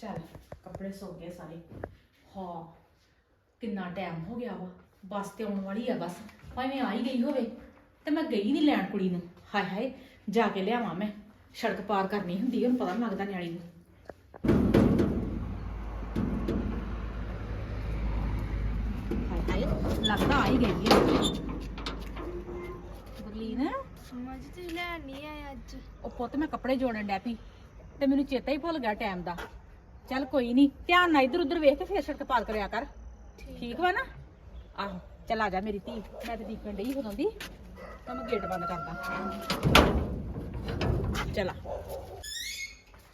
ਚੱਲ ਕੱਪੜੇ ਸੁੱਕ ਗਏ ਸਾਰੇ। ਹਾਂ ਕਿੰਨਾ ਟਾਈਮ ਹੋ ਗਿਆ ਵਾ। ਬੱਸ ਤੇ ਆਉਣ ਵਾਲੀ ਆ ਬਸ। ਭਾਵੇਂ ਆ ਹੀ ਗਈ ਹੋਵੇ ਤੇ ਮੈਂ ਗਈ ਨਹੀਂ ਲੈਣ ਕੁੜੀ ਨੂੰ। ਹਾਏ ਹਾਏ ਜਾ ਕੇ ਲਿਆਵਾਂ ਮੈਂ। ਸੜਕ ਪਾਰ ਕਰਨੀ ਹੁੰਦੀ ਉਹਨੂੰ ਪਤਾ ਨੀ ਲੱਗਦਾ ਨਿਆਣੀ ਨੂੰ। ਹਾਏ ਹਾਏ ਲੱਗਦਾ ਆ ਹੀ ਗਈ ਹੈ ਬਰਲੀਨ। ਜੀ ਤੁਸੀਂ ਲੈਣ ਨਹੀਂ ਆਏ ਅੱਜ। ਉਹ ਪੁੱਤ ਮੈਂ ਕੱਪੜੇ ਜੋੜਨ ਡੈ ਪਈ। ਤੇ ਮੈਨੂੰ ਚੇਤਾ ਹੀ ਭੁੱਲ ਗਿਆ ਟਾਈਮ ਦਾ। ਚੱਲ ਕੋਈ ਨਹੀਂ ਧਿਆਨ ਨਾਲ ਇੱਧਰ ਉੱਧਰ ਵੇਖ ਕੇ ਫੇਰ ਸੜਕ ਪਾਰ ਕਰਿਆ ਕਰ। ਠੀਕ ਵਾ ਨਾ? ਆਹੋ, ਚੱਲ ਆ ਜਾ ਮੇਰੀ ਧੀ, ਮੈਂ ਤੇ ਦੀਪਨ ਡਈ ਹੋਦੋਂ ਦੀ, ਤਾਂ ਮੈਂ ਗੇਟ ਬੰਦ ਕਰਦਾ। ਚਲਾ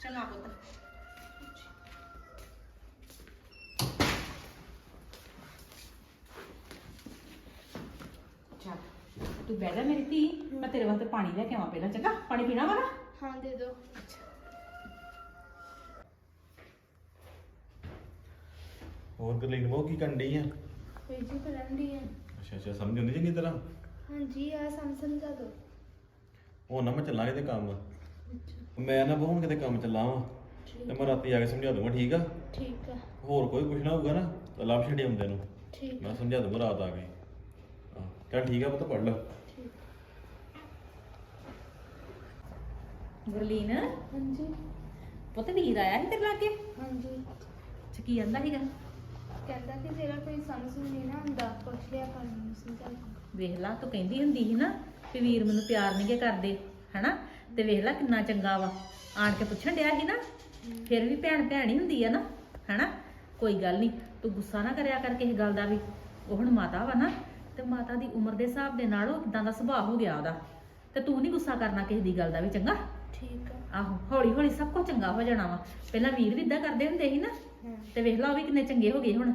ਚਲਾ ਪੁੱਤ। ਤੂੰ ਬਹਿ ਜਾ ਮੇਰੀ ਧੀ, ਮੈਂ ਤੇਰੇ ਵਾਸਤੇ ਪਾਣੀ ਲੈ ਕੇ ਆਵਾਂ ਪਹਿਲਾਂ, ਚੰਗਾ? ਪਾਣੀ ਪੀਣਾ ਵਾ ਨਾ? ਹਾਂ, ਦੇ ਦਿਓ ਹੋਰ ਗਰਲੀਨ ਉਹ ਕੀ ਕਰਨ ਡਈ ਆ? ਕੋਈ ਜੀ ਕਰਨ ਦੀ ਹੈ ਅੱਛਾ ਅੱਛਾ ਸਮਝ ਆਉਂਦੀ ਚੰਗੀ ਤਰ੍ਹਾਂ? ਹਾਂਜੀ ਆ ਸਾਨੂੰ ਸਮਝਾ ਦਿਓ। ਉਹ ਨਾ ਮੈਂ ਚੱਲਾਂ ਕਿਤੇ ਕੰਮ। ਮੈਂ ਨਾ ਬਹੁਤ ਕਿਤੇ ਕੰਮ ਚੱਲਾਂ ਵਾਂ। ਤੇ ਮੈਂ ਰਾਤੀ ਆ ਕੇ ਸਮਝਾ ਦੂੰਗਾ ਠੀਕ ਆ? ਠੀਕ ਆ। ਹੋਰ ਕੋਈ ਪੁੱਛਣਾ ਹੋਊਗਾ ਨਾ ਤਾਂ ਲੱਭ ਛੱਡੇ ਹੁੰਦੇ ਨੂੰ। ਠੀਕ ਮੈਂ ਸਮਝਾ ਦੂੰਗਾ ਰਾਤ ਆ ਕੇ। ਹਾਂ ਚੱਲ ਠੀਕ ਆ ਪੁੱਤ ਪੜ ਲੈ। ਠੀਕ ਗੁਰਲੀਨ? ਹਾਂਜੀ। ਪੁੱਤ ਵੀਰ ਆਇਆ ਸੀ ਤੇਰੇ ਲਾਗੇ? ਹਾਂਜੀ। ਅੱਛਾ ਕੀ ਕਹਿੰਦਾ ਸੀਗਾ? ਕਹਿੰਦਾ ਕਿ ਜਿਹੜਾ ਕੋਈ ਸਮਝ ਨਹੀਂ ਨਾ ਹੁੰਦਾ ਪੁੱਛ ਲਿਆ ਕਰ ਮੈਨੂੰ ਸਮਝਾ। ਵੇਖ ਲਾ ਤੂੰ ਕਹਿੰਦੀ ਹੁੰਦੀ ਸੀ ਨਾ ਕਿ ਵੀਰ ਮੈਨੂੰ ਪਿਆਰ ਨਹੀਂਗੇ ਕਰਦੇ ਹਨਾ? ਤੇ ਵੇਖ ਲਾ ਕਿੰਨਾ ਚੰਗਾ ਵਾ। ਆਣ ਕੇ ਪੁੱਛਣ ਡਿਆ ਸੀ ਨਾ ਫਿਰ ਵੀ ਭੈਣ ਭੈਣ ਹੀ ਹੁੰਦੀ ਆ ਨਾ ਹਨਾ? ਕੋਈ ਗੱਲ ਨਹੀਂ ਤੂੰ ਗੁੱਸਾ ਨਾ ਕਰਿਆ ਕਰ ਕਿਸੇ ਗੱਲ ਦਾ ਵੀ। ਉਹ ਹੁਣ ਮਾਤਾ ਵਾ ਨਾ ਤੇ ਮਾਤਾ ਦੀ ਉਮਰ ਦੇ ਹਿਸਾਬ ਦੇ ਨਾਲ ਉਹ ਕਿਦਾਂ ਦਾ ਸੁਭਾਅ ਹੋ ਗਿਆ ਉਹਦਾ। ਤੇ ਤੂੰ ਨਹੀਂ ਗੁੱਸਾ ਕਰਨਾ ਕਿਸੇ ਦੀ ਗੱਲ ਦਾ ਵੀ ਚੰਗਾ? ਠੀਕ ਆ। ਆਹੋ ਹੌਲੀ ਹੌਲੀ ਸਭ ਕੁਝ ਚੰਗਾ ਹੋ ਜਾਣਾ ਵਾ। ਪਹਿਲਾਂ ਵੀਰ ਵੀ ਇਦਾਂ ਕਰਦੇ ਹੁੰਦੇ ਸੀ ਨਾ ਤੇ ਵੇਖ ਲਾ ਉਹ ਵੀ ਕਿੰਨੇ ਚੰਗੇ ਹੋ ਗਏ ਹੁਣ।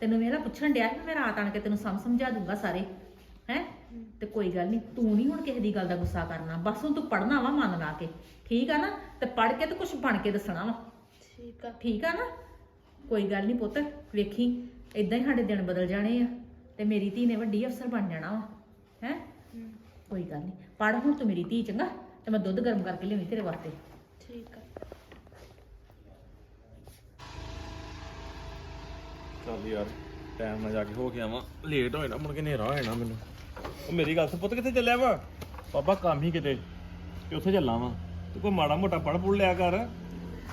ਤੈਨੂੰ ਵੇਖ ਲਾ ਪੁੱਛਣ ਡਿਆ ਸੀ ਮੈਂ ਰਾਤ ਆਣ ਕੇ ਤੈਨੂੰ ਸਮ ਸਮਝਾ ਦੂੰਗਾ ਸਾਰੇ। ਹੈ? ਤੇ ਕੋਈ ਗੱਲ ਨਹੀਂ ਤੂੰ ਨਹੀਂ ਹੁਣ ਕਿਸੇ ਦੀ ਗੱਲ ਦਾ ਗੁੱਸਾ ਕਰਨਾ। ਬਸ ਹੁਣ ਤੂੰ ਪੜਨਾ ਵਾ ਮਨ ਲਾ ਕੇ। ਠੀਕ ਆ ਨਾ? ਤੇ ਪੜ ਕੇ ਤੇ ਕੁਝ ਬਣ ਕੇ ਦੱਸਣਾ ਵਾ। ਠੀਕ ਆ। ਠੀਕ ਆ ਨਾ? ਕੋਈ ਗੱਲ ਨਹੀਂ ਪੁੱਤ ਵੇਖੀ ਇਦਾਂ ਹੀ ਸਾਡੇ ਦਿਨ ਬਦਲ ਜਾਣੇ ਆ। ਤੇ ਮੇਰੀ ਧੀ ਨੇ ਵੱਡੀ ਅਫਸਰ ਬਣ ਜਾਣਾ ਵਾ। ਹੈ? ਕੋਈ ਗੱਲ ਨਹੀਂ ਪੜ ਹੁਣ ਤੂੰ ਮੇਰੀ ਧੀ ਚੰਗਾ ਤੇ ਮੈਂ ਦੁੱਧ ਗਰਮ ਕਰਕੇ ਲਿਆਉਣੀ ਤੇਰੇ ਵਾਸਤੇ। ਠੀਕ ਆ। ਚੱਲ ਯਾਰ। ਟਾਈਮ ਨਾਲ ਜਾ ਕੇ ਹੋ ਕੇ ਆਵਾਂ। ਲੇਟ ਹੋਏ ਨਾ ਮੁੜ ਕੇ ਹਨੇਰਾ ਹੋ ਜਾਣਾ ਮੈਨੂੰ। ਉਹ ਮੇਰੀ ਗੱਲ ਸੁਣ ਪੁੱਤ ਕਿੱਥੇ ਚੱਲਿਆ ਵਾ? ਬਾਬਾ ਕੰਮ ਹੀ ਕਿਤੇ। ਤੇ ਉੱਥੇ ਚੱਲਾਂ ਵਾ। ਤੂੰ ਕੋਈ ਮਾੜਾ ਮੋਟਾ ਪੜ ਪੁੜ ਲਿਆ ਕਰ।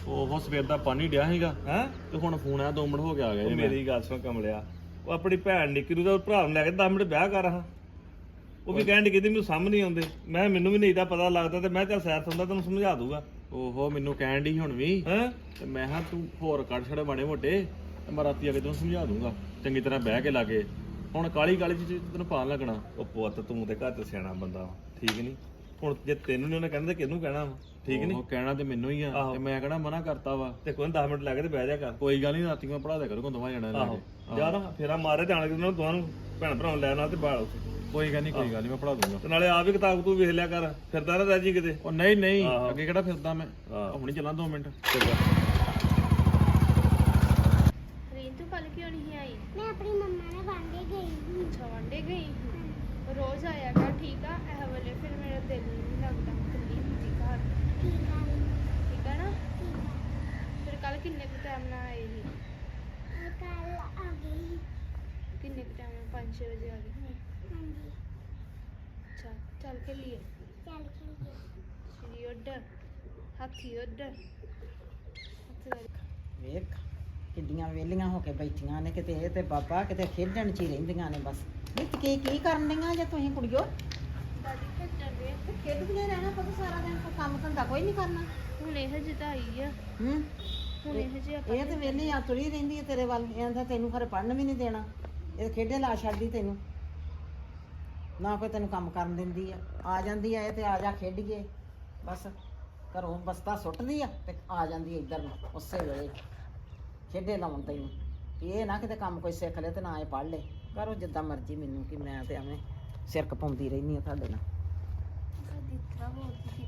ਉਹ ਸਵੇਰ ਦਾ ਪਾਣੀ ਡਿਆ ਸੀਗਾ। ਹੈ? ਤੇ ਹੁਣ ਫੋਨ ਆਇਆ 2 ਮਿੰਟ ਹੋ ਕੇ ਆ ਗਿਆ ਜੀ ਮੇਰੀ ਗੱਲ ਸੁਣ ਕਮਲਿਆ। ਉਹ ਆਪਣੀ ਭੈਣ ਨਿੱਕੀ ਨੂੰ ਤਾਂ ਭਰਾ ਨੂੰ ਲੈ ਕੇ 10 ਮਿੰਟ ਵਿਆਹ ਕਰ ਹਾਂ। ਉਹ ਵੀ ਕਹਿਣ ਦੀ ਮੈਨੂੰ ਸਮਝ ਨਹੀਂ ਆਉਂਦੇ। ਮੈਂ ਮੈਨੂੰ ਵੀ ਨਹੀਂ ਦਾ ਪਤਾ ਲੱਗਦਾ ਤੇ ਮੈਂ ਚੱਲ ਸੈਰ ਸੁਣਦਾ ਤੈਨੂੰ ਸਮਝਾ ਦੂੰਗਾ। ਓਹੋ ਮੈਨੂੰ ਕਹਿਣ ਦੀ ਹੁਣ ਵੀ। ਹੈ? ਤੇ ਮੈਂ ਹਾਂ ਤੂੰ ਹੋਰ ਕੱਢ ਛੜੇ ਮਾੜੇ ਮੋਟੇ। ਤੇ ਮੈਂ ਰਾਤੀ ਆ ਕੇ ਤੈਨੂੰ ਸਮਝਾ ਦੂੰਗਾ। ਚੰਗੀ ਤਰ੍ਹਾਂ ਬਹਿ ਕੇ ਲਾਗੇ ਹੁਣ ਕਾਲੀ ਕਾਲੀ ਚ ਤੈਨੂੰ ਪਾਣ ਲੱਗਣਾ। ਉਹ ਪੁੱਤ ਤੂੰ ਤੇ ਘਰ ਚ ਸਿਆਣਾ ਬੰਦਾ ਵਾ, ਠੀਕ ਨਹੀਂ? ਹੁਣ ਜੇ ਤੈਨੂੰ ਨਹੀਂ ਉਹਨੇ ਕਹਿੰਦਾ ਕਿਹਨੂੰ ਕਹਿਣਾ ਵਾ? ਠੀਕ ਨਹੀਂ? ਉਹ ਕਹਿਣਾ ਤੇ ਮੈਨੂੰ ਹੀ ਆ। ਤੇ ਮੈਂ ਕਹਿਣਾ ਮਨਾ ਕਰਤਾ ਵਾ। ਤੇ ਕੋਈ 10 ਮਿੰਟ ਲੱਗੇ ਤੇ ਬਹਿ ਜਾ ਕਰ। ਕੋਈ ਗੱਲ ਨਹੀਂ ਰਾਤੀ ਮੈਂ ਪੜਾ ਦਿਆ ਕਰੂੰਗਾ ਦੋਵਾਂ ਜਣਾਂ ਨੂੰ ਯਾਰ ਫੇਰਾ ਮਾਰੇ ਜਾਣ ਕੇ ਉਹਨਾਂ ਦੋਵਾਂ ਨੂੰ ਭੈਣ ਭਰਾ ਨੂੰ ਲੈ ਨਾਲ ਤੇ ਬਾਲ ਕੋਈ ਗੱਲ ਨਹੀਂ ਕੋਈ ਗੱਲ ਨਹੀਂ ਮੈਂ ਪੜਾ ਦੂੰਗਾ। ਤੇ ਨਾਲੇ ਆਪ ਵੀ ਕਿਤਾਬ ਤੂੰ ਵੇਖ ਲਿਆ ਕਰ। ਫਿਰਦਾ ਨਾ ਰਹਿ ਜੀ ਕਿਤੇ। ਉਹ ਨਹੀਂ ਨਹੀਂ। ਅੱਗੇ ਕਿਹੜਾ ਫਿਰਦਾ ਮੈਂ? ਹੁਣੀ ਚੱਲਾਂ 2 ਮਿੰਟ। ਚੰਗਾ ਰੀਨ ਤੂੰ ਕੱਲ ਕਿਉਂ ਨਹੀਂ ਆਈ ਮੈਂ ਆਪਣੀ ਮੰਮਾ ਨਾਲ ਵਾਂਡੇ ਗਈ ਸੀ। ਅੱਛਾ ਵੰਡੇ ਗਈ ਸੀ। ਰੋਜ਼ ਆਇਆ ਕਰ ਠੀਕ ਆ? ਇਹ ਵੇਲੇ ਫਿਰ ਮੇਰਾ ਦਿਲ ਨਹੀਂ ਲੱਗਦਾ ਇਕੱਲੀ ਹੁੰਦੀ ਘਰ। ਠੀਕ ਆ। ਠੀਕ ਆ ਨਾ? ਫਿਰ ਕੱਲ ਕਿੰਨੇ ਕੁ ਟਾਈਮ ਨਾਲ ਆਏ ਸੀ? ਕੱਲ ਆ ਗਈ ਕਿੰਨੇ ਕੁ ਟਾਈਮ ਨਾਲ? 5-6 ਵਜੇ ਆ ਗਈ ਹਾਂਜੀ। ਅੱਛਾ ਚੱਲ ਕੇ ਲਈ ਚੱਲ ਕੇ ਸ਼੍ਰੀ ਉੱਡਰ ਹਾਥੀ ਦਾ ਵੇਖ ਕਿੱਡੀਆਂ ਵੇਲੀਆਂ ਹੋ ਕੇ ਬੈਠੀਆਂ ਨੇ ਕਿਤੇ ਇਹ ਤੇ ਬਾਬਾ ਕਿਤੇ ਖੇਡਣ ਚ ਹੀ ਰਹਿੰਦੀਆਂ ਨੇ ਬਸ। ਨਹੀਂ ਤੇ ਕੀ ਕੀ ਕਰਨ ਡੀਆਂ ਜੇ ਤੁਸੀਂ ਕੁੜੀਓ? ਦਾਦੀ ਖੇਡਣ ਦੇ ਤੇ ਖੇਡਦੀਆਂ ਰਹਿਣਾ ਪਤਾ ਸਾਰਾ ਦਿਨ ਕੋਈ ਕੰਮ ਧੰਦਾ ਕੋਈ ਨਹੀਂ ਕਰਨਾ। ਹੁਣ ਇਹ ਜਿਤਾਈ ਆ। ਹੂੰ? ਹੁਣ ਇਹ ਜੇ ਆਪਾਂ ਇਹ ਤੇ ਵੇਲੀ ਆ। ਤੁਰੀ ਰਹਿੰਦੀ ਹੈ ਤੇਰੇ ਵੱਲ ਇਹਦਾ ਤੈਨੂੰ ਖਰੇ ਪੜਨ ਵੀ ਨਹੀਂ ਦੇਣਾ। ਇਹ ਖੇਡੇ ਲਾ ਛੱਡਦੀ ਤੈਨੂੰ। ਨਾ ਕੋਈ ਤੈਨੂੰ ਕੰਮ ਕਰਨ ਦਿੰਦੀ ਆ। ਆ ਜਾਂਦੀ ਆ ਇਹ ਤੇ ਆ ਜਾ ਖੇਡੀਏ। ਬਸ ਘਰੋਂ ਬਸਤਾ ਸੁੱਟਦੀ ਆ ਤੇ ਆ ਜਾਂਦੀ ਇੱਧਰ ਨੂੰ ਉਸੇ ਵੇਲੇ। ਖੇਡੇ ਲਾਉਣ ਤੈਨੂੰ। ਇਹ ਨਾ ਕਿਤੇ ਕੰਮ ਕੋਈ ਸਿੱਖ ਲੈ ਤੇ ਨਾ ਇਹ ਪੜ ਲੈ। ਕਰੋ ਜਿੱਦਾਂ ਮਰਜ਼ੀ ਮੈਨੂੰ ਕਿ ਮੈਂ ਤੇ ਐਵੇਂ ਸਿਰ ਕਪਾਉਂਦੀ ਰਹਿਨੀ ਆ ਤੁਹਾਡੇ ਨਾਲ।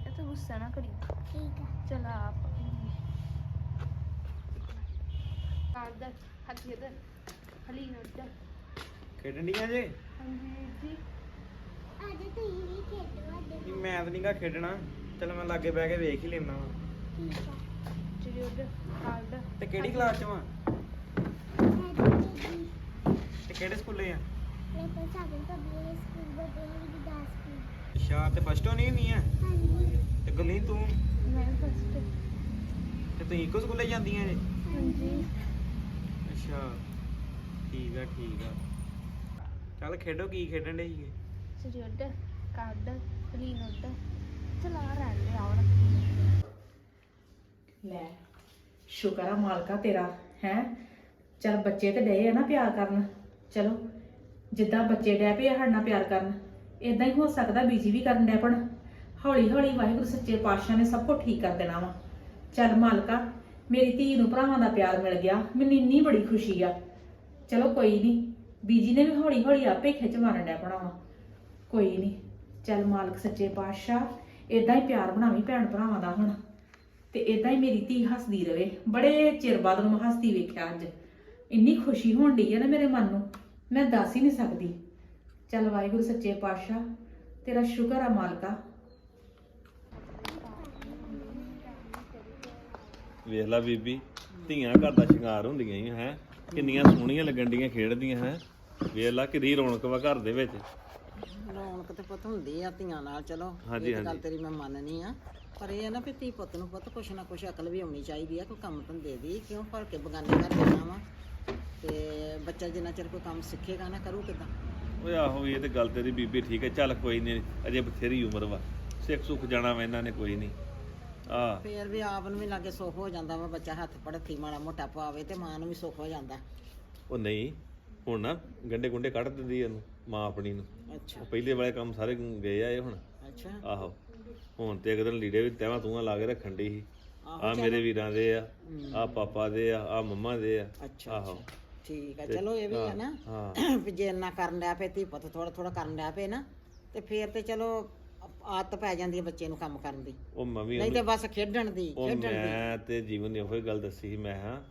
ਤਾਂ ਗੁੱਸਾ ਨਾ ਕਰੀ ਠੀਕ ਚਲ ਆਪ ਹਾਥੀ ਹਲੀ ਜੇ? ਹਾਂਜੀ ਜੀ। ਅੱਜ ਵੀ ਵੀ ਮੈਂ ਤਾਂ ਨਹੀਂਗਾ ਖੇਡਣਾ। ਚਲ ਮੈਂ ਲਾਗੇ ਬਹਿ ਕੇ ਵੇਖ ਹੀ ਲੈਣਾ ਠੀਕ ਆ। ਚਿੜੀ ਉੱਡਰ ਕਾਰਡ ਤੇ ਕਿਹੜੀ ਕਲਾਸ ਚ ਵਾਂ? ਤੇ ਕਿਹੜੇ ਸਕੂਲੇ ਆ? ਮੈਂ ਤਾਂ ਸਾਗਰ ਪਬਲਿਕ ਸਕੂਲ ਬਟੇ ਗੁਰਦਾਸਪੁਰ ਅੱਛਾ ਤੇ ਫਸਟ ਹੋਣੀ ਹੁੰਦੀ ਆ? ਹਾਂਜੀ। ਤੇ ਗੁਰਲੀਨ ਤੂੰ? ਮੈਂ ਫਸਟ ਤੇ। ਤੁਸੀਂ ਇੱਕੋ ਸਕੂਲੇ ਜਾਂਦੀਆਂ ਜੇ? ਹਾਂਜੀ। ਅੱਛਾ ਠੀਕ ਆ ਠੀਕ ਆ। ਚੱਲ ਖੇਡੋ ਕੀ ਖੇਡਣ ਦੇ ਸੀਗੇ ਸਰੀਓਡ ਕਾਰਡ ਰੀਨੋਡ ਚਲਾ ਰਹਿੰਦੇ ਆਉਣ। ਲੈ ਸ਼ੁਕਰ ਆ ਮਾਲਕਾ ਤੇਰਾ ਹੈ? ਚਲ ਬੱਚੇ ਤੇ ਡਏ ਆ ਨਾ ਪਿਆਰ ਕਰਨ। ਚਲੋ, ਜਿੱਦਾਂ ਬੱਚੇ ਡੈ ਪਏ ਆ ਸਾਡੇ ਨਾਲ ਪਿਆਰ ਕਰਨ ਇਦਾਂ ਹੀ ਹੋ ਸਕਦਾ ਬੀਜੀ ਵੀ ਕਰਨ ਡੈ ਪਣ। ਹੌਲੀ ਹੌਲੀ ਵਾਹਿਗੁਰੂ ਸੱਚੇ ਪਾਤਸ਼ਾਹ ਨੇ ਸਭ ਕੁਝ ਠੀਕ ਕਰ ਦੇਣਾ ਵਾ। ਚੱਲ ਮਾਲਕਾ, ਮੇਰੀ ਧੀ ਨੂੰ ਭਰਾਵਾਂ ਦਾ ਪਿਆਰ ਮਿਲ ਗਿਆ, ਮੈਨੂੰ ਇੰਨੀ ਬੜੀ ਖੁਸ਼ੀ ਆ। ਚਲੋ ਕੋਈ ਨਹੀਂ ਬੀਜੀ ਨੇ ਵੀ ਹੌਲੀ ਹੌਲੀ ਆਪੇ ਖਿੱਚ ਮਾਰਨ ਡੈ ਪਣਾ ਵਾ। ਕੋਈ ਨਹੀਂ ਚੱਲ ਮਾਲਕ ਸੱਚੇ ਪਾਤਸ਼ਾਹ ਇਦਾਂ ਹੀ ਪਿਆਰ ਬਣਾਵੀਂ ਭੈਣ ਭਰਾਵਾਂ ਦਾ ਹੁਣ। ਤੇ ਇਦਾਂ ਹੀ ਮੇਰੀ ਧੀ ਹੱਸਦੀ ਰਵੇ। ਬੜੇ ਚਿਰ ਬਾਅਦ ਉਹਨੂੰ ਹੱਸਦੀ ਵੇਖਿਆ ਅੱਜ। ਇੰਨੀ ਖੁਸ਼ੀ ਹੋਣ ਡਈ ਹੈ ਨਾ ਮੇਰੇ ਮਨ ਨੂੰ। ਮੈਂ ਦੱਸ ਹੀ ਨਹੀਂ ਸਕਦੀ। ਚੱਲ ਵਾਹਿਗੁਰੂ ਸੱਚੇ ਪਾਤਸ਼ਾਹ ਤੇਰਾ ਸ਼ੁਕਰ ਆ ਮਾਲਕਾ। ਵੇਖ ਲੈ ਬੀਬੀ ਧੀਆਂ ਘਰ ਦਾ ਸ਼ਿੰਗਾਰ ਹੁੰਦੀਆਂ ਹੀ ਹੈ। ਕਿੰਨੀਆਂ ਸੋਹਣੀਆਂ ਲੱਗਣ ਡੀਆਂ ਖੇਡਦੀਆਂ ਹੈ। ਵੇਖ ਲੈ ਕਿੰਨੀ ਰੌਣਕ ਵਾ ਘਰ ਦੇ ਵਿੱਚ। ਰੌਣਕ ਤੇ ਪੁੱਤ ਹੁੰਦੀ ਆ ਧੀਆਂ ਨਾਲ ਚਲੋ। ਹਾਂਜੀ, ਇਹ ਤਾਂ ਗੱਲ ਹਾਂਜੀ। ਤੇਰੀ ਮੈਂ ਮੰਨਨੀ ਆ। ਪਰ ਇਹ ਆ ਨਾ ਵੀ ਧੀ ਪੁੱਤ ਨੂੰ ਪੁੱਤ ਕੁਛ ਨਾ ਕੁਛ ਅਕਲ ਵੀ ਆਉਣੀ ਚਾਹੀਦੀ ਆ ਕੋਈ ਕੰਮ ਧੰਦੇ ਦੀ ਕਿਉਂ ਭਰ ਕੇ ਬਗਾਨੇ ਘਰ ਜਾਣਾ ਵਾ? ਤੇ ਬੱਚਾ ਜਿੰਨਾ ਚਿਰ ਕੋਈ ਕੰਮ ਸਿੱਖੇਗਾ ਨਾ ਕਰੂ ਕਿਦਾਂ? ਓਏ ਆਹੋ ਇਹ ਤੇ ਗੱਲ ਤੇਰੀ ਬੀਬੀ ਠੀਕ ਹੈ। ਚੱਲ ਕੋਈ ਨਹੀਂ ਅਜੇ ਬਥੇਰੀ ਉਮਰ ਵਾ। ਸਿੱਖ ਸੁੱਖ ਜਾਣਾ ਵਾ ਇਹਨਾਂ ਨੇ ਕੋਈ ਨਹੀਂ। ਆ ਫੇਰ ਵੀ ਆਪ ਨੂੰ ਵੀ ਲਾਗੇ ਸੁੱਖ ਹੋ ਜਾਂਦਾ ਵਾ ਬੱਚਾ ਹੱਥ ਪੜਥੀ ਮਾੜਾ ਮੋਟਾ ਪਾਵੇ ਤੇ ਮਾਂ ਨੂੰ ਵੀ ਸੁੱਖ ਹੋ ਜਾਂਦਾ। ਉਹ ਨਹੀਂ ਹੁਣ ਨਾ ਗੰਡੇ ਗੁੰਡੇ ਕੱਢ ਦਿੰਦੀ ਇਹਨੂੰ ਮਾਂ ਆਪਣੀ ਨੂੰ। ਅੱਛਾ। ਉਹ ਪਹਿਲੇ ਵਾਲੇ ਕੰਮ ਸਾਰੇ ਗਏ ਆ ਇਹ ਹੁਣ। ਅੱਛਾ। ਆਹੋ। ਹੁਣ ਤੇ ਇੱਕ ਦਿਨ ਲੀੜੇ ਵੀ ਤੈਵਾਂ ਤੂੰ ਲਾ ਕੇ ਰੱਖਣ ਦੀ ਸੀ। ਆਹੋ, ਆ ਮੇਰੇ ਵੀਰਾਂ ਦੇ ਆ। ਆ ਪਾਪਾ ਦੇ ਆ ਆ ਮੰਮਾ ਦੇ ਆ। ਅੱਛਾ। ਆਹੋ। ਠੀਕ ਆ ਚਲੋ ਇਹ ਵੀ ਆ ਨਾ। ਹਾਂ। ਵੀ ਜੇ ਇੰਨਾ ਕਰਨ ਲਿਆ ਪਏ ਧੀ ਪੁੱਤ ਥੋੜਾ ਥੋੜਾ ਕਰਨ ਲਿਆ ਪਏ ਨਾ ਤੇ ਫੇਰ ਤੇ ਚਲੋ ਆਦਤ ਪੈ ਜਾਂਦੀ ਹੈ ਬੱਚੇ ਨੂੰ ਕੰਮ ਕਰਨ ਦੀ। ਉਹ ਮੈਂ ਵੀ ਨਹੀਂ ਤੇ ਬਸ ਖੇਡਣ ਦੀ ਉਹ ਖੇਡਣ ਦੀ। ਮੈਂ ਤੇ ਜੀਵਨ ਨੇ ਉਹੀ ਗੱਲ ਦੱਸੀ ਸੀ ਮੈਂ ਹਾਂ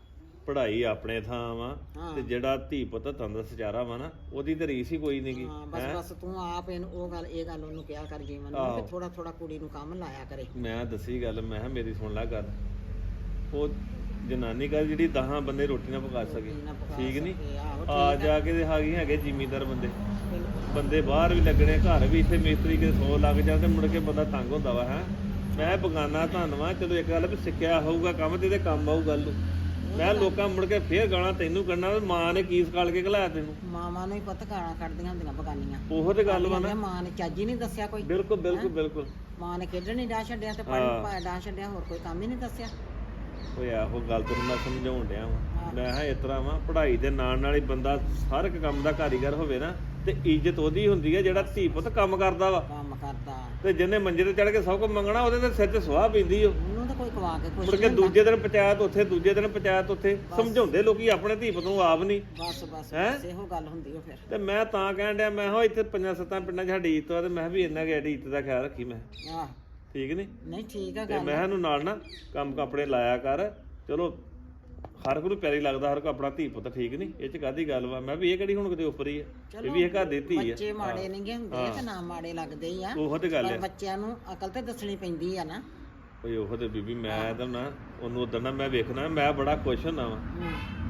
ਪੜ੍ਹਾਈ ਆਪਣੇ ਥਾਂ ਵਾ ਹਾਂ। ਤੇ ਜਿਹੜਾ ਧੀ ਪੁੱਤ ਤੰਦਰੁਸਤ ਚਾਰਾ ਵਾ ਨਾ ਉਹਦੀ ਤੇ ਰੀਸ ਹੀ ਕੋਈ ਨਹੀਂਗੀ ਹਾਂ ਬਸ ਬਸ ਤੂੰ ਆਪ ਇਹਨੂੰ ਉਹ ਗੱਲ ਇਹ ਗੱਲ ਉਹਨੂੰ ਕਿਹਾ ਕਰ ਜੀਵਨ ਨੂੰ ਆਹੋ। ਕਿ ਥੋੜਾ ਥੋੜਾ ਕੁੜੀ ਨੂੰ ਕੰਮ ਲਾਇਆ ਕਰੇ। ਮੈਂ ਦੱਸੀ ਗੱਲ ਮੈਂ ਕਿਹਾ ਮੇਰੀ ਸੁਣ ਲੈ ਗੱਲ ਉਹ ਜਨਾਨੀ ਕਰ ਜਿਹੜੀ 10 ਬੰਦੇ ਰੋਟੀ ਨਾ ਪਕਾ ਸਕੇ। ਰੋਟੀ ਨਾ ਪਕਾ ਠੀਕ ਨਹੀਂ ਸਕੇ, ਆਹੋ, ਆ ਜਾ ਕੇ ਤੇ ਹਾਗੀ ਹੈਗੇ ਜ਼ਿਮੀਂਦਾਰ ਬੰਦੇ। ਬੰਦੇ ਬਾਹਰ ਵੀ ਲੱਗਣੇ ਘਰ ਵੀ ਇੱਥੇ ਮਿਸਤਰੀ ਕੇ 100 ਲੱਗ ਜਾਂਦੇ ਮੁੜ ਕੇ ਬੰਦਾ ਤੰਗ ਹੁੰਦਾ ਵਾ ਹੈ? ਮੈਂ ਬਗਾਨਾ ਧੰਨਵਾਦ ਚਲੋ ਇੱਕ ਗੱਲ ਵੀ ਸਿੱਖਿਆ ਹੋਊਗਾ ਕੰਮ ਤੇ ਇਹਦੇ ਕੰਮ ਆਊ ਗੱਲ ਨੂੰ। ਮੈਂ ਲੋਕਾਂ ਮੁੜ ਕੇ ਫੇਰ ਗਾਣਾ ਤੈਨੂੰ ਕੱਢਣਾ ਵੀ ਮਾਂ ਨੇ ਕੀ ਸਕਾਲ ਕੇ ਘਲਾਇਆ ਤੈਨੂੰ? ਮਾਵਾਂ ਨੂੰ ਹੀ ਪੁੱਤ ਗਾਲਾਂ ਕੱਢਦੀਆਂ ਹੁੰਦੀਆਂ ਬਗਾਨੀਆਂ। ਉਹੋ ਤੇ ਗੱਲ ਵਾ ਨਾ। ਮਾਂ ਨੇ ਚੱਜ ਹੀ ਨਹੀਂ ਦੱਸਿਆ ਕੋਈ। ਬਿਲਕੁਲ ਬਿਲਕੁਲ ਬਿਲਕੁਲ। ਮਾਂ ਨੇ ਖੇਡਣ ਨਹੀਂ ਡਾਹ ਛੱਡਿਆ ਤੇ ਪੜ੍ਹਨ ਪਾਇਆ ਡਾਹ ਛੱਡਿਆ ਹੋਰ ਕੋਈ ਕੰਮ ਹੀ ਨਹੀਂ ਦੱਸਿਆ। ਓਏ ਆਹੋ ਗੱਲ ਤੈਨੂੰ ਮੈਂ ਸਮਝਾਉਣ ਡਿਆ ਵਾਂ। ਮੈਂ ਹਾਂ ਇਸ ਤਰ੍ਹਾਂ ਵਾਂ ਪੜ੍ਹਾਈ ਦੇ ਨਾਲ ਨਾਲ ਹੀ ਬੰਦਾ ਹਰ ਇੱਕ ਕੰਮ ਦਾ ਕਾਰੀਗਰ ਹੋਵੇ ਨਾ ਤੇ ਇੱਜ਼ਤ ਉਹਦੀ ਹੁੰਦੀ ਹੈ ਜਿਹੜਾ ਧੀ ਪੁੱਤ ਕੰਮ ਕਰਦਾ ਵਾ। ਕੰਮ ਕਰਦਾ। ਤੇ ਜਿਹਨੇ ਮੰਜੇ ਤੇ ਚੜ ਕੇ ਸਭ ਕੁਝ ਮੰਗਣਾ ਉਹਦੇ ਤੇ ਸਿਰ ਤੇ ਸੁਆਹ ਪੈਂਦੀ ਓ। ਉਹਨੂੰ ਤਾਂ ਕੋਈ ਕਵਾ ਕੇ ਖੁਸ਼ ਮੁੜ ਕੇ ਦੂਜੇ ਦਿਨ ਪੰਚਾਇਤ ਉੱਥੇ ਦੂਜੇ ਦਿਨ ਪੰਚਾਇਤ ਉੱਥੇ ਸਮਝਾਉਂਦੇ ਲੋਕੀ ਆਪਣੇ ਧੀ ਪੁੱਤ ਨੂੰ ਆਪ ਨਹੀਂ। ਬਸ ਬਸ ਹੈਂ? ਬਸ ਇਹੋ ਗੱਲ ਹੁੰਦੀ ਉਹ ਫਿਰ। ਤੇ ਮੈਂ ਤਾਂ ਕਹਿਣ ਡਿਆ ਮੈਂ ਹਾਂ ਇੱਥੇ ਪੰਜਾਂ ਸੱਤਾਂ ਪਿੰਡਾਂ 'ਚ ਸਾਡੀ ਇੱਜ਼ਤ ਵਾ ਤੇ ਮੈਂ ਕਿਹਾ ਵੀ ਇੰਨਾ ਕਿ ਇੱਜ਼ਤ ਦਾ ਖਿਆਲ ਰੱਖੀ ਮੈਂ। ਆਹ। ਠੀਕ ਨਹੀਂ ਨਹੀਂ ਠੀਕ ਆ ਤੇ ਗੱਲ ਮੈਂ ਇਹਨੂੰ ਨਾਲ ਨਾ ਕੰਮ ਆਪਣੇ ਲਾਇਆ ਕਰ। ਚਲੋ ਹਰ ਕੋਈ ਨੂੰ ਪਿਆਰੀ ਲੱਗਦਾ ਹਰ ਕੋ ਆਪਣਾ ਧੀ ਪੁੱਤ ਠੀਕ ਨਹੀਂ ਇਹ ਚ ਕਾਦੀ ਗੱਲ ਵਾ? ਮੈਂ ਵੀ ਇਹ ਕਿਹੜੀ ਹੁਣ ਕਿਤੇ ਉੱਪਰ ਹੀ ਆ? ਇਹ ਵੀ ਇਹ ਘਰ ਦੀ ਧੀ ਆ। ਬੱਚੇ ਮਾੜੇ ਨਹੀਂਗੇ ਹੁੰਦੇ ਤੇ ਨਾ ਮਾੜੇ ਲੱਗਦੇ ਹੀ ਆ। ਉਹੋ ਤੇ ਗੱਲ ਪਰ ਆ ਬੱਚਿਆਂ ਨੂੰ ਅਕਲ ਤੇ ਦੱਸਣੀ ਪੈਂਦੀ ਆ ਨਾ। ਓਏ ਉਹੋ ਤੇ ਬੀਬੀ ਮੈਂ ਤਾਂ ਨਾ ਉਹਨੂੰ ਉਦੋਂ ਨਾ ਮੈਂ ਵੇਖਣਾ ਮੈਂ ਬੜਾ ਖੁਸ਼ ਹੁੰਦਾ ਵਾਂ।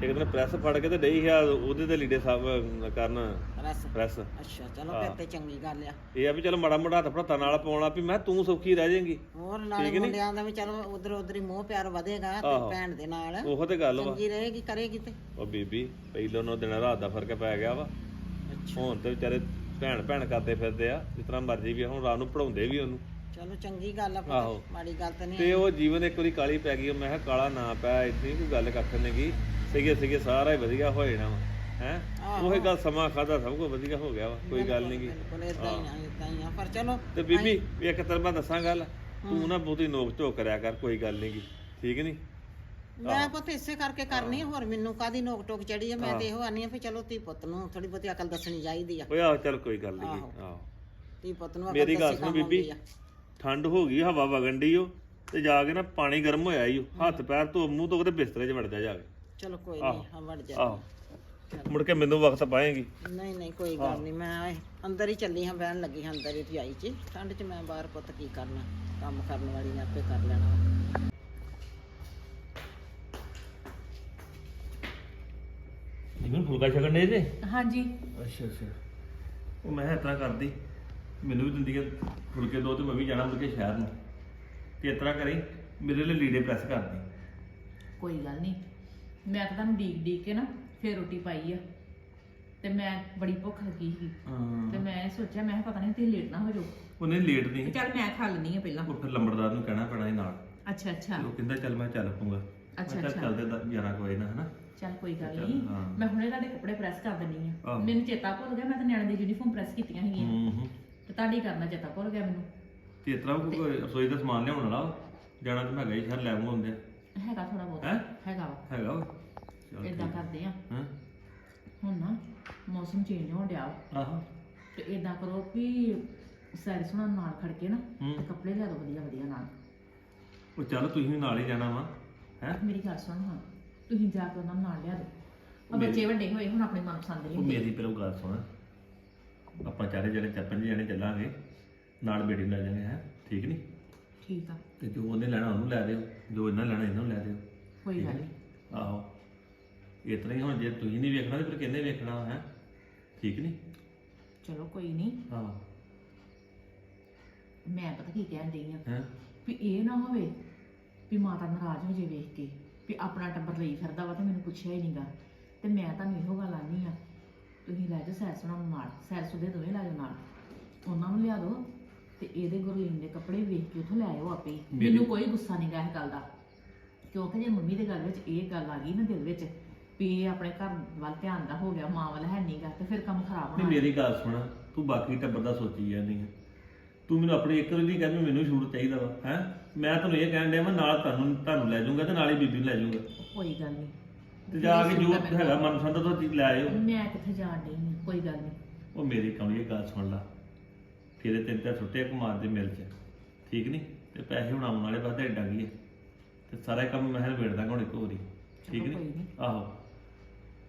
ਇੱਕ ਦਿਨ ਪ੍ਰੈਸ ਫੜ ਕੇ ਤੇ ਡਈ ਆ ਉਹਦੇ ਤੇ ਲੀੜੇ ਸਾਹਿਬ ਕਰਨ। ਰਸ ਪ੍ਰੈਸ ਅੱਛਾ ਚਲੋ ਫਿਰ ਤੇ ਚੰਗੀ ਗੱਲ ਆ। ਇਹ ਆ ਵੀ ਚਲ ਮਾੜਾ ਮੋਟਾ ਹੱਥ ਫੜਤਾ ਨਾਲ ਪਾਉਣਾ ਵੀ ਮੈਂ ਤੂੰ ਸੌਖੀ ਰਹਿ ਜਾਏਂਗੀ। ਹੋਰ ਨਾਲੇ ਮੁੰਡਿਆਂ ਦਾ ਵੀ ਚਲੋ ਉਧਰ ਉਧਰ ਹੀ ਮੋਹ ਪਿਆਰ ਵਧੇਗਾ ਤੇ ਆਹੋ। ਭੈਣ ਦੇ ਨਾਲ। ਉਹੋ ਤੇ ਗੱਲ ਵਾ। ਚੰਗੀ ਰਹੇਗੀ ਕਰੇਗੀ ਤੇ। ਉਹ ਬੀਬੀ ਪਹਿਲੋਂ ਨੂੰ ਦਿਨ ਰਾਤ ਦਾ ਫ਼ਰਕ ਪੈ ਗਿਆ ਵਾ। ਅੱਛਾ। ਹੁਣ ਤੇ ਵਿਚਾਰੇ ਭੈਣ ਭੈਣ ਕਰਦੇ ਫਿਰਦੇ ਆ ਜਿਸ ਤਰ੍ਹਾਂ ਮਰਜ਼ੀ ਵੀ ਆ, ਹੁਣ ਰਾਤ ਨੂੰ ਪੜਾਉਂਦੇ ਵੀ ਉਹਨੂੰ। ਚਲੋ ਚੰਗੀ ਗੱਲ ਆ ਆਹੋ। ਪੁੱਤ ਮਾੜੀ ਗੱਲ ਤਾਂ ਨਹੀਂ ਤੇ ਉਹ ਜੀਵਨ ਇੱਕ ਵਾਰੀ ਕਾਲੀ ਪੈ ਗਈ ਉਹ ਮੈਂ ਕਿਹਾ ਕਾਲਾ ਨਾ ਪੈ ਇਤਨੀ ਕੋਈ ਗੱਲ ਕੱਖ ਨਹੀਂਗੀ ਸਿਗੇ ਸਿਗੇ ਸਾਰਾ ਹੀ ਵਧੀਆ ਹੋ ਜਾਣਾ ਵਾ ਹੈ? ਆਹੋ। ਉਹੀ ਗੱਲ ਸਮਾਂ ਖਾਦਾ ਸਭ ਕੁਝ ਵਧੀਆ ਹੋ ਗਿਆ ਵਾ ਕੋਈ ਗੱਲ ਨਹੀਂਗੀ ਬਿਲਕੁਲ ਇਦਾਂ ਹੀ ਆ ਇਦਾਂ ਹੀ ਆ ਪਰ ਚਲੋ ਤੇ ਬੀਬੀ ਵੀ ਇੱਕ ਤਰ੍ਹਾਂ ਮੈਂ ਦੱਸਾਂ ਗੱਲ ਤੂੰ ਨਾ ਬਹੁਤੀ ਨੋਕ ਝੋਕ ਕਰਿਆ ਕਰ ਕੋਈ ਗੱਲ ਨਹੀਂਗੀ ਠੀਕ ਨਹੀਂ ਮੈਂ ਪੁੱਤ ਇਸੇ ਕਰਕੇ ਕਰਨੀ ਆ, ਹੋਰ ਮੈਨੂੰ ਕਾਦੀ ਨੋਕ ਟੋਕ ਚੜੀ ਆ ਮੈਂ ਤੇ ਇਹੋ ਆਨੀ ਆ ਵੀ ਚਲੋ ਧੀ ਪੁੱਤ ਨੂੰ ਥੋੜੀ ਬਹੁਤੀ ਅਕਲ ਦੱਸਣੀ ਚਾਹੀਦੀ ਆ। ਓਏ ਆਹ ਚੱਲ ਕੋਈ ਗੱਲ ਨਹੀਂ ਆਹੋ। ਆਹੋ। ਧੀ ਪੁੱਤ ਨੂੰ ਅਕਲ ਮੇਰੀ ਗੱਲ ਦੱਸੀ ਸੁਣ ਕੰਮ ਬੀਬੀ ਆ। ਠੰਡ ਹੋ ਗਈ ਹਵਾ ਵਗਣ ਡਈ ਓ ਤੇ ਜਾ ਕੇ ਨਾ ਪਾਣੀ ਗਰਮ ਹੋਇਆ ਈ ਓ ਹੱਥ ਪੈਰ ਧੋ ਮੂੰਹ ਤੋਂ ਉਹਦੇ ਬਿਸਤਰੇ 'ਚ ਵੜ ਜਾ ਜਾ ਕੇ। ਚਲੋ ਕੋਈ ਨਹੀਂ ਹਾਂ ਵੜ ਜਾ। ਆਹੋ। ਮੁੜ ਕੇ ਮੈਨੂੰ ਵਕਤ ਪਾਏਗੀ। ਨਹੀਂ ਨਹੀਂ ਕੋਈ ਗੱਲ ਨਹੀਂ ਮੈਂ ਅੰਦਰ ਹੀ ਚੱਲੀ ਹਾਂ ਬਹਿਣ ਲੱਗੀ ਹਾਂ ਅੰਦਰ ਹੀ ਰਜਾਈ 'ਚ। ਠੰਡ 'ਚ ਮੈਂ ਬਾਹਰ ਪੁੱਤ ਕੀ ਕਰਨਾ ਕੰਮ ਕਰਨ ਵਾਲੀ ਨੇ ਆਪੇ ਕਰ ਲੈਣਾ। ਵਾ। ਮੈਨੂੰ ਫੁਲਕਾ ਛਕਣ ਦੇ ਜੇ ਹਾਂਜੀ। ਅੱਛਾ ਅੱਛਾ। ਉਹ ਮੈਂ ਇਸ ਤਰ੍ਹਾਂ ਕਰਦੀ ਮੈਨੂੰ ਵੀ ਦਿੰਦੀ ਆ ਫੁਲਕੇ ਦੋ ਤੇ ਮੈਂ ਵੀ ਜਾਣਾ ਮੁੜ ਕੇ ਸ਼ਹਿਰ ਨੂੰ। ਤੇ ਇਸ ਤਰ੍ਹਾਂ ਕਰੀ ਮੇਰੇ ਲਈ ਲੀੜੇ ਪ੍ਰੈਸ ਕਰਦੀ। ਕੋਈ ਗੱਲ ਨਹੀਂ ਮੈਂ ਤਾਂ ਤੁਹਾਨੂੰ ਡੀਕ ਡੀਕ ਕੇ ਨਾ ਫੇਰ ਰੋਟੀ ਪਾਈ ਆ। ਤੇ ਮੈਂ ਬੜੀ ਭੁੱਖ ਲੱਗੀ ਸੀ। ਤੇ ਹਾਂ ਮੈਂ ਸੋਚਿਆ ਮੈਂ ਕਿਹਾ ਪਤਾ ਨਹੀਂ ਤੁਸੀਂ ਲੇਟ ਨਾ ਹੋ ਜਾਓ। ਉਹਨੇ ਲੇਟ ਤੇ ਨਹੀਂ ਚੱਲ ਮੈਂ ਖਾ ਲੈਣੀ ਆ ਪਹਿਲਾਂ। ਉਹ ਫਿਰ ਲੰਬੜਦਾਰ ਨੂੰ ਕਹਿਣਾ ਪੈਣਾ ਸੀ ਨਾਲ। ਅੱਛਾ ਅੱਛਾ। ਤੇ ਉਹ ਕਹਿੰਦਾ ਚੱਲ ਮੈਂ ਚੱਲ ਪੂੰਗਾ ਅੱਛਾ, ਕਿਹਾ ਅੱਛਾ। ਚੱਲਦੇ ਦਾ 11 ਕੋਈ ਨਾ ਹਨਾ? ਚੱਲ ਕੋਈ ਗੱਲ ਚੱਲ, ਨਹੀਂ। ਹਾਂ। ਮੈਂ ਹੁਣੇ ਤੁਹਾਡੇ ਕੱਪੜੇ ਪ੍ਰੈਸ ਕਰ ਦਿੰਨੀ ਆ। ਆਹੋ। ਮੈਨੂੰ ਚੇਤਾ ਭੁੱਲ ਗਿਆ ਮੈਂ ਤਾਂ ਨਿਆਣੇ ਦੀ ਯੂਨੀਫਾਰਮ ਪ੍ਰੈਸ ਕੀਤੀਆਂ ਸੀਗੀਆਂ। ਹੂੰ ਹੂੰ। ਤੇ ਤੁਹਾਡੀ ਕਰਨਾ ਚੇਤਾ ਭੁੱਲ ਗਿਆ ਮੈਨੂੰ। ਤੇ ਇਸ ਤਰ੍ਹਾਂ ਵੀ ਕੋਈ ਰਸੋਈ ਦਾ ਸਮਾਨ ਲਿਆਉਣ ਵਾਲਾ ਵਾ। ਜਾਣਾ ਤੇ ਮੈਂ ਗਈ ਸ਼ਹਿਰ ਲੈ ਆਉਂਗਾ ਹੁੰਦੇ ਹੈਗਾ ਥੋੜਾ ਬਹੁਤ ਹੈਂ? ਹੈਗਾ ਵਾ ਹੈਗਾ ਵਾ ਚੱਲ ਇਦਾਂ ਠੀਕ। ਕਰਦੇ ਆ ਹਾਂ ਹੁਣ ਨਾ ਮੌਸਮ ਚੇਂਜ ਹੋਣ ਡਿਆ ਵਾ। ਆਹੋ ਤੇ ਇਦਾਂ ਕਰੋ ਵੀ ਸੈਰ ਸੁਣਾ ਨਾਲ ਖੜ ਕੇ ਨਾ ਹੂੰ। ਤੇ ਕੱਪੜੇ ਲਿਆ ਦੋ ਵਧੀਆ ਵਧੀਆ ਨਾਲ ਉਹ ਚੱਲ ਤੁਸੀਂ ਵੀ ਨਾਲ ਹੀ ਜਾਣਾ ਵਾ ਹੈ ਮੇਰੀ ਗੱਲ ਸੁਣ ਹਾਂ ਤੁਸੀਂ ਜਾ ਕੇ ਉਹਨਾਂ ਨੂੰ ਨਾਲ ਲਿਆ ਦਿਓ ਉਹ ਮੇਰੀ- ਬੱਚੇ ਵੱਡੇ ਹੋਏ ਹੁਣ ਆਪਣੇ ਮਨਪਸੰਦ ਦੇ ਉਹ ਹੁੰਦੇ ਮੇਰੀ ਪਹਿਲਾਂ ਗੱਲ ਸੁਣ ਆਪਾਂ ਚਾਰੇ ਜਿਹੜੇ ਚੱਪਨ ਜਣੇ ਚੱਲਾਂਗੇ ਨਾਲ ਬੇਟੀ ਨੂੰ ਲੈ ਜਾਵਾਂਗੇ ਹੈ ਠੀਕ ਨਹੀਂ ਠੀਕ ਆ ਤੇ ਜੋ ਉਹਨੇ ਲੈਣਾ ਉਹਨੂੰ ਲੈ ਦਿਓ ਜੋ ਇਹਨਾਂ ਲੈਣਾ ਇਹਨਾਂ ਨੂੰ ਲੈ ਦਿਓ। ਕੋਈ ਗੱਲ ਨਹੀਂ। ਆਹੋ। ਇਸ ਤਰ੍ਹਾਂ ਹੀ ਹੁਣ ਜੇ ਤੁਸੀਂ ਨਹੀਂ ਵੇਖਣਾ ਤੇ ਫਿਰ ਕਿਹਨੇ ਵੇਖਣਾ ਹੈ? ਠੀਕ ਨਹੀਂ? ਚਲੋ ਕੋਈ ਨਹੀਂ। ਹਾਂ। ਮੈਂ ਪਤਾ ਕੀ ਕਹਿਣ ਡਈ ਆ? ਹੈ? ਵੀ ਇਹ ਨਾ ਹੋਵੇ ਵੀ ਮਾਤਾ ਨਾਰਾਜ਼ ਹੋ ਜੇ ਵੇਖ ਕੇ ਵੀ ਆਪਣਾ ਟੱਬਰ ਲਈ ਫਿਰਦਾ ਵਾ ਤੇ ਮੈਨੂੰ ਪੁੱਛਿਆ ਹੀ ਨਹੀਂਗਾ ਤੇ ਮੈਂ ਤੁਹਾਨੂੰ ਇਹੋ ਗੱਲ ਆਨੀ ਆ ਤੁਸੀਂ ਲੈ ਜਾਓ ਸੈਰ ਸੁਣਾ ਨੂੰ ਨਾਲ ਸੈਰ ਸੁਦੇ ਦੋਵੇਂ ਲੈ ਜਾਓ ਨਾਲ। ਉਹਨਾਂ ਨੂੰ ਲਿਆ ਦਿਓ। ਤੇ ਇਹਦੇ ਗੁਰਲੀਨ ਦੇ ਕੱਪੜੇ ਵੇਖ ਕੇ ਉਥੋਂ ਲੈ ਆਓ ਆਪੇ ਹੀ। ਮੇਰੀ- ਮੈਨੂੰ ਕੋਈ ਗੁੱਸਾ ਨਹੀਂਗਾ ਇਸ ਗੱਲ ਦਾ। ਕਿਉਂਕਿ ਜੇ ਮੰਮੀ ਦੇ ਗੱਲ ਵਿੱਚ ਇਹ ਗੱਲ ਆ ਗਈ ਨਾ ਦਿਲ ਵਿੱਚ ਵੀ ਇਹ ਆਪਣੇ ਘਰ ਵੱਲ ਧਿਆਨ ਦਾ ਹੋ ਗਿਆ ਮਾਂ ਵੱਲ ਹੈ ਨਹੀਂਗਾ ਤੇ ਫਿਰ ਕੰਮ ਖਰਾਬ ਨਹੀਂ ਹੋਣਾ ਮੇਰੀ ਗੱਲ ਸੁਣ ਤੂੰ ਬਾਕੀ ਟੱਬਰ ਦਾ ਸੋਚੀ ਜਾਂਦੀ ਹੈ ਤੂੰ ਮੈਨੂੰ ਆਪਣੀ ਇੱਕ ਵਾਰੀ ਵੀ ਮੈਨੂੰ ਸ਼ੂਟ ਚਾਹੀਦਾ ਵਾ ਹੈ? ਮੈਂ ਤੁਹਾਨੂੰ ਇਹ ਕਹਿਣ ਡਿਆ ਮੈਂ ਨਾਲ ਤੁਹਾਨੂੰ ਤੁਹਾਨੂੰ ਲੈ ਜਾਊਂਗਾ ਤੇ ਨਾਲ ਹੀ ਬੀਬੀ ਨੂੰ ਲੈ ਜਾਊਂਗਾ। ਕੋਈ ਗੱਲ ਨਹੀਂ ਤੇ ਜਾ ਕੇ ਜੋ ਹੈਗਾ ਮਨਪਸੰਦ ਦਾ ਤੁਸੀਂ ਲੈ ਆਇਓ। ਮੈਂ ਕਿੱਥੇ ਜਾਣ ਡਈ ਹਾਂ ਕੋਈ ਗੱਲ ਨਹੀਂ ਉਹ ਮੇਰੀ ਕਮਲੀ ਗੱਲ ਸੁਣ ਲਾ। ਤੇਰੇ ਤਿੰਨ ਚਾਰ ਛੁੱਟੇ ਕੁਮਾਰ ਦੇ ਮਿਲ ਚ ਠੀਕ ਨਹੀਂ ਤੇ ਪੈਸੇ ਹੁਣ ਆਉਣ ਵਾਲੇ ਬਸ ਕੀ ਹੈ ਤੇ ਸਾਰਾ ਕੰਮ ਮੈਂ ਨਿਬੇੜ ਦਾਂਗਾ ਹੁਣ ਇੱਕ ਠੀਕ ਚਲੋ ਕੋਈ ਨਹੀਂ। ਆਹੋ।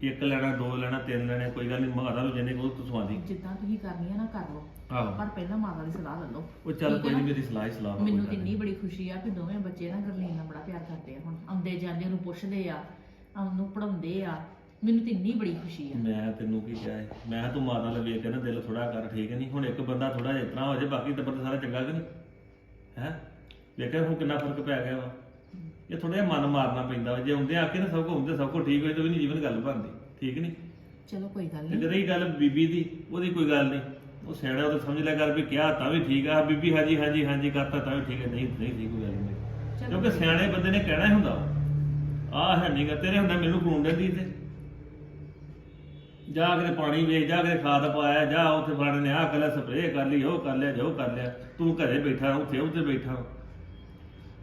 ਇੱਕ ਲੈਣਾ ਦੋ ਲੈਣਾ ਤਿੰਨ ਲੈਣੇ ਕੋਈ ਗੱਲ ਨਹੀਂ ਮਾਤਾ ਨੂੰ ਜਿੰਨੇ ਕੋਲ ਤੂੰ ਸਵਾਦੀ ਜਿੱਦਾਂ ਤੁਸੀਂ ਕਰਨੀ ਆ ਨਾ ਕਰ ਲਓ। ਆਹੋ। ਪਰ ਪਹਿਲਾਂ ਮਾਤਾ ਦੀ ਸਲਾਹ ਲੈ ਲਓ। ਉਹ ਚੱਲ ਠੀਕ ਕੋਈ ਨਹੀਂ ਨਾ? ਮੇਰੀ ਸਲਾਹ ਹੀ ਸਲਾਹ ਵਾ, ਕੋਈ ਮੈਨੂੰ ਗੱਲ ਕਿੰਨੀ ਬੜੀ ਖੁਸ਼ੀ ਆ ਕਿ ਦੋਵੇਂ ਬੱਚੇ ਨਾ ਗਰਲੀਨ ਨਾਲ ਬੜਾ ਪਿਆਰ ਕਰਦੇ ਆ ਹੁਣ। ਆਉਂਦੇ ਜਾਂਦੇ ਨੂੰ ਪੁੱਛਦੇ ਆ ਉਹਨੂੰ ਪੜਾਉਂਦੇ ਆ। ਮੈਨੂੰ ਤੇ ਇੰਨੀ ਬੜੀ ਖੁਸ਼ੀ ਆ। ਮੈਂ ਤੈਨੂੰ ਕੀ ਕਿਹਾ ਮੈਂ ਕਿਹਾ ਤੂੰ ਮਾਤਾ ਨਾਲ ਵੇਖ ਕੇ ਨਾ ਦਿਲ ਥੋੜਾ ਕਰ ਠੀਕ ਨਹੀਂ ਹੁਣ ਇੱਕ ਬੰਦਾ ਥੋੜਾ ਜਿਹਾ ਇਤਨਾ ਹੋ ਜਾਏ ਬਾਕੀ ਟੱਬਰ ਤਾਂ ਸਾਰਾ ਚੰਗਾ ਕਿ ਨਹੀਂ? ਹੈ? ਵੇਖਿਆ ਹੁਣ ਕਿੰਨਾ ਫ਼ਰਕ ਪੈ ਗਿਆ ਵਾ। ਇਹ ਥੋੜਾ ਜਿਹਾ ਮਨ ਮਾਰਨਾ ਪੈਂਦਾ ਵਾ। ਜੇ ਹੁੰਦੇ ਆ ਕੇ ਨਾ ਸਭ ਕੁਝ ਹੁੰਦੇ ਸਭ ਕੁਝ ਠੀਕ ਹੋਏ ਤਾਂ ਵੀ ਨਹੀਂ ਜੀਵਨ ਗੱਲ ਬਣਦੀ। ਠੀਕ ਨਹੀਂ ਚਲੋ ਕੋਈ ਗੱਲ ਤੇ ਨਹੀਂ ਰਹੀ ਗੱਲ ਬੀਬੀ ਦੀ ਉਹਦੀ ਕੋਈ ਗੱਲ ਨਹੀਂ ਉਹ ਸਿਆਣਾ ਉਹ ਤਾਂ ਸਮਝ ਲਿਆ ਕਰ ਵੀ ਕਿਹਾ ਤਾਂ ਵੀ ਠੀਕ ਆ। ਬੀਬੀ ਹਾਂਜੀ ਹਾਂਜੀ ਹਾਂਜੀ ਕਰਤਾ ਤਾਂ ਵੀ ਠੀਕ ਹੈ। ਨਹੀਂ ਨਹੀਂ ਠੀਕ ਕੋਈ ਗੱਲ ਨਹੀਂ ਕਿਉਂਕਿ ਸਿਆਣੇ ਬੰਦੇ ਨੇ ਕਹਿਣਾ ਹੀ ਹੁੰਦਾ ਆ ਹੈ ਨਹੀਂਗਾ ਤੇਰੇ ਹੁੰਦਾ ਮੈਨੂੰ ਫੋਨ ਦਿੰਦੀ ਤੇ। ਜਾ ਕੇ ਪਾਣੀ ਵੇਚ ਜਾ ਕੇ ਖਾਦ ਪਾਇਆ ਜਾ ਉੱਥੇ ਫੜ ਨੇ ਆ ਕਰ ਸਪਰੇਅ ਕਰ ਲਈ ਉਹ ਕਰ ਲਿਆ ਜੋ ਕਰ ਲਿਆ। ਤੂੰ ਘਰੇ ਬੈਠਾ ਉੱਥੇ ਉੱਥੇ ਬੈਠਾ।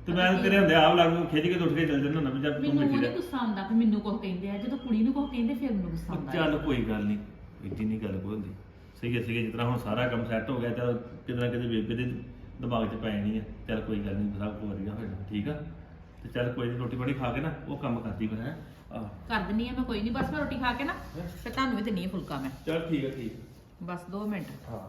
ਤੇ ਮੈਂ ਤੇਰੇ ਹੁੰਦੇ ਆਪ ਲੱਗ ਕੇ ਖਿੱਚ ਕੇ ਤੇ ਉੱਠ ਕੇ ਚੱਲ ਜੰਨਾ ਨਵੇਂ ਜਦ ਤੂੰ ਮੈਨੂੰ ਬੈਠੀ ਰਹਿ। ਗੁੱਸਾ ਆਉਂਦਾ ਕਿ ਮੈਨੂੰ ਕੁਝ ਕਹਿੰਦੇ ਆ ਜਦੋਂ ਕੁੜੀ ਨੂੰ ਕੁਝ ਕਹਿੰਦੇ ਫਿਰ ਮੈਨੂੰ ਗੁੱਸਾ ਆਉਂਦਾ। ਚੱਲ ਕੋਈ ਗੱਲ ਨਹੀਂ ਇੱਡੀ ਨਹੀਂ ਗੱਲ ਕੋਈ ਹੁੰਦੀ। ਸਹੀ ਹੈ ਸਹੀ ਹੈ ਜਿਸ ਤਰ੍ਹਾਂ ਹੁਣ ਸਾਰਾ ਕੰਮ ਸੈੱਟ ਹੋ ਗਿਆ ਚੱਲ ਕਿਤੇ ਨਾ ਕਿਤੇ ਬੇਬੇ ਦੇ ਦਿਮਾਗ 'ਚ ਪੈ ਜਾਣੀ ਹੈ ਚੱਲ ਕੋਈ ਗੱਲ ਨਹੀਂ ਸਭ ਕੁਝ ਵਧੀਆ ਹੋ ਜਾਣਾ ਠੀਕ ਆ? ਤੇ ਚੱਲ ਕੋਈ ਨੀ ਰੋਟੀ ਪਾਣੀ ਖਾ ਕੇ ਨਾ ਉਹ ਕੰਮ ਕਰਦੀ ਫਿਰ ਹੈ? ਆਹ। ਕਰ ਦਿੰਨੀ ਆ ਮੈਂ ਕੋਈ ਨਹੀਂ ਬਸ ਮੈਂ ਰੋਟੀ ਖਾ ਕੇ ਨਾ ਤੇ ਤੁਹਾਨੂੰ ਵੀ ਦਿੰਨੀ ਆ ਫੁਲਕਾ ਮੈਂ। ਚੱਲ ਠੀਕ ਹੈ ਠੀਕ ਬਸ 2 ਮਿੰਟ। ਹਾਂ।